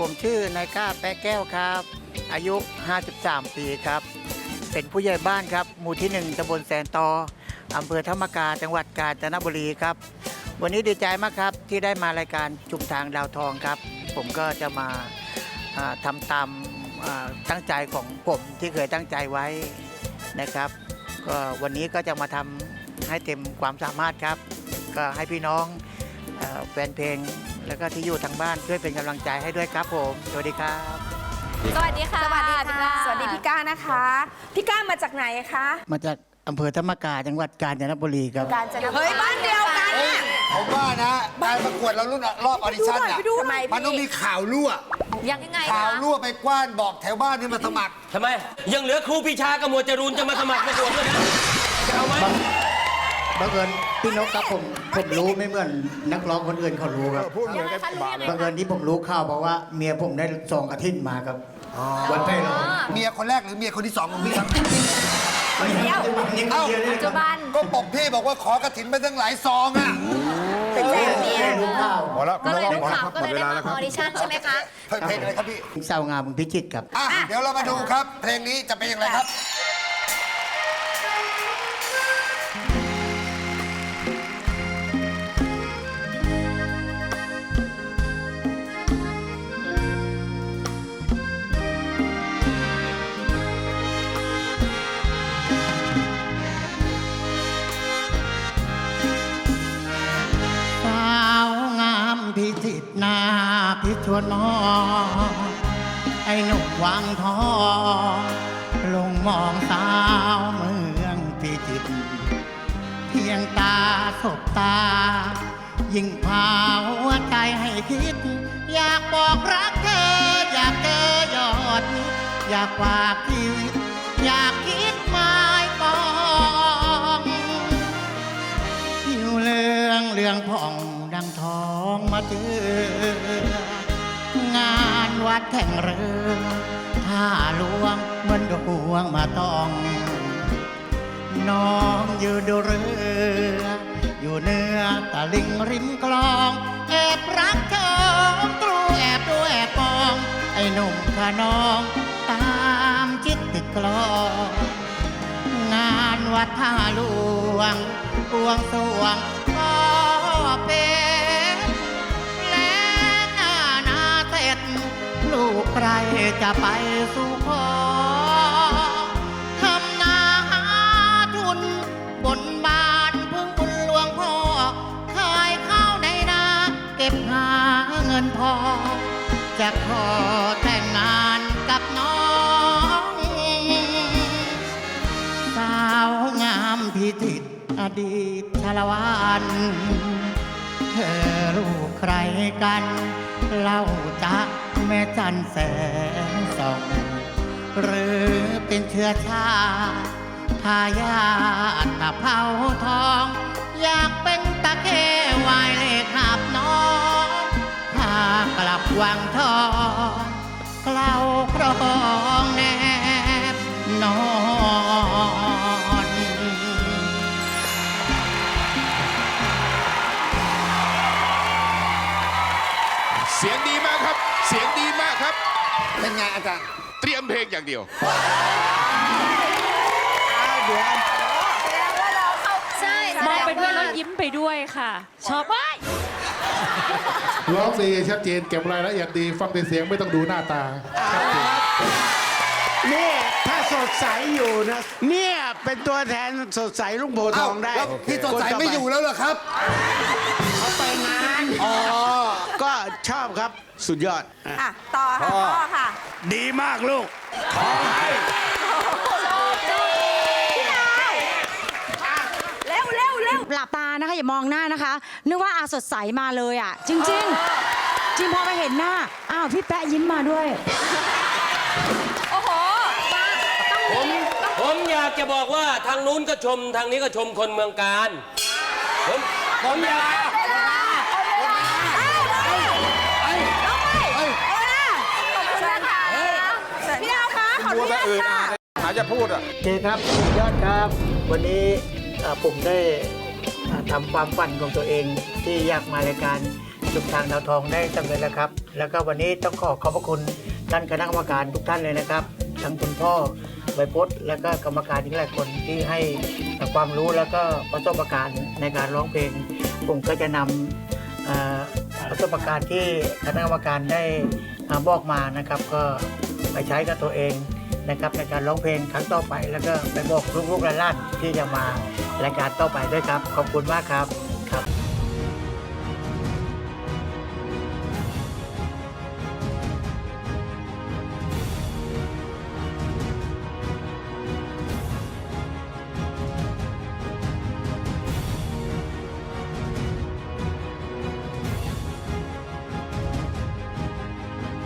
ผมชื่อนายก้าแปะแก้วครับ อายุ 53 ปีครับ เป็นผู้ใหญ่บ้านครับ หมู่ที่ 1ตำบลแสนตออำเภอธรรมกาจังหวัดกาญจนบุรีครับ วันนี้ดีใจมากครับที่ได้มารายการชุมทางดาวทองครับ ผมก็จะมาอ่าทำตามตั้งใจของผมที่เคยตั้งใจไว้นะครับ ก็วันนี้ก็จะมาทำให้เต็มความสามารถครับ ก็ให้พี่น้อง แฟนเพลง แล้วก็ที่อยู่ทางบ้านช่วยเป็นกำลังใจให้ด้วยครับผม สวัสดีครับ สวัสดีค่ะ สวัสดีพี่ค่ะก้าสวัสดีพี่ก้านะคะ พี่ก้ามาจากไหนคะ มาจากอำเภอธรรมกาจังหวัดกาญจนบุรีครับ กาญจนบุรีเฮ้ยบ้านเดียวกันเฮ้ยน่ะผมว่านะการประกวดเรารุ่นรอบออดิชั่นไปดูหน่อยอะไปดูหน่อย มันต้องมีข่าวรั่วยังยังไงข่าคะวรั่วไปกว้านบอกแถวบ้านนี่มาสมัคร ทำไม ยังเหลือครูปีชากับหมวดจรูนจะมาสมัครประกวดด้วยนะจะเอาไหม บังเอิญพี่นกครับผมผมรู้ไม่เหมือนนักร้องคนอื่นเขารู้ครับยังไงคะรู้ยังไงบังเอิญที่ผมรู้ข่าวบอกว่าเมียผมได้ซองกระถิ่นมาครับวันไพเราะเมียคนแรกหรือเมียคนที่สองของพี่ครับเดียวนี่ก็เดียวเลยปัจจุบันก็ปกพี่บอกว่าขอกระถินไปตั้งหลายซองอะเป็นแจกเนี่ยรู้ข่าวพอแล้วก็เลยพรู้อแล้ข่าววก็เลยได้มาออดิชั่นใช่ไหมคะเพลงเพลงอะไรครับพี่สาวงามเมืองพิจิตรครับอะเดี๋ยวเรามาดูครับ เพลงนี้จะเป็นอย่างไรครับ วนมอง ไอ้หนุ่มวังทองลงมองสาวเมืองพิจิตรเพียงตาสบตา ยิ่งพาหัวใจให้คิด อยากบอกรักเธอ อยากเจอยอดนิดอยากฝากชีวิต อยากคิดหมายปองผิวเหลืองเหลืองผ่องดังทองมาเจอ งานวัดแข่งเรือท่าหลวงเหมือนดวงมาตอง น้องอยู่ดูเรือ อยู่เนื้อตะลิงริมคลอง แอบรักเธอตรูแอบดูแอบมอง ไอ้หนุ่มขน้อง ตามจิตติดกลองงานวัดท่าหลวงบวงสวง ใครจะไปสู่ขอทำนาหาทุนบนบานพึ่งบุญหลวงพ่อ ขายข้าวในนา เก็บหาเงินพอ จะขอแต่งงานกับน้อง สาวงามพิจิตรอดีตชาละวัน อลูกใครกัน เล่าจะแม่จันแสงส่อง หรือเป็นเชื้อชาติทายาตะเภาทองอยา อาจารย์เตรียมเพลงอย่างเดียวใช่มองไปด้วยแล้วยิ้มไปด้วยค่ะ ชอบว้ายร้องดีชัดเจนเก็บรายละเอียดดี ฟังแต่เสียงไม่ต้องดูหน้าตา นี่ถ้าสดใสอยู่นะ เนี่ยเป็นตัวแทนสดใสลุงโพธิ์ทเอ้าองได้แล้วพี่สดใสคนต่ปไม่อยู่แล้วเหรอครับเขาไปงาน อ๋อ ก็ชอบครับสุดยอดอะอะต่อค่ะพ่อค่ะดีมากลูก ขอให้เร็วเร็วเร็วหลับตานะคะอย่ามองหน้านะคะ นึกว่าอาสดใสมาเลยอะ จริง ๆ จริงพอไปเห็นหน้า อ้าวพี่แปะยิ้มมาด้วย โอ้โหมาต้องผมมีต้องผมอยากจะบอกว่าทางนู้นก็ชมทางนี้ก็ชมคนเมืองการ ผมผมอยาก ออนุญาตค่ะหาจะพูดอะโอเคครับสุดยอดครับ วันนี้เอ่อผมได้เอ่อทำความฝันของตัวเองที่อยากมารายการจุดทางดาวทองได้สำเร็จแล้วครับ แล้วก็วันนี้ต้องขอขอบพระคุณท่านคณะกรรมการทุกท่านเลยนะครับ ทั้งคุณพ่อใบพจน์แล้วก็กรรมการอีกหลายคนที่ให้ความรู้แล้วก็ประสบการณ์ในการร้องเพลง ผมก็จะนำเอ่อประสบการณ์ที่คณะกรรมการได้อ่าบอกมานะครับ ก็ไปใช้กับตัวเอง นะครับในการร้องเพลงครั้งต่อไป แล้วก็ไปบอกลูกๆหลานๆที่จะมารายการต่อไปด้วยครับ ขอบคุณมากครับครับ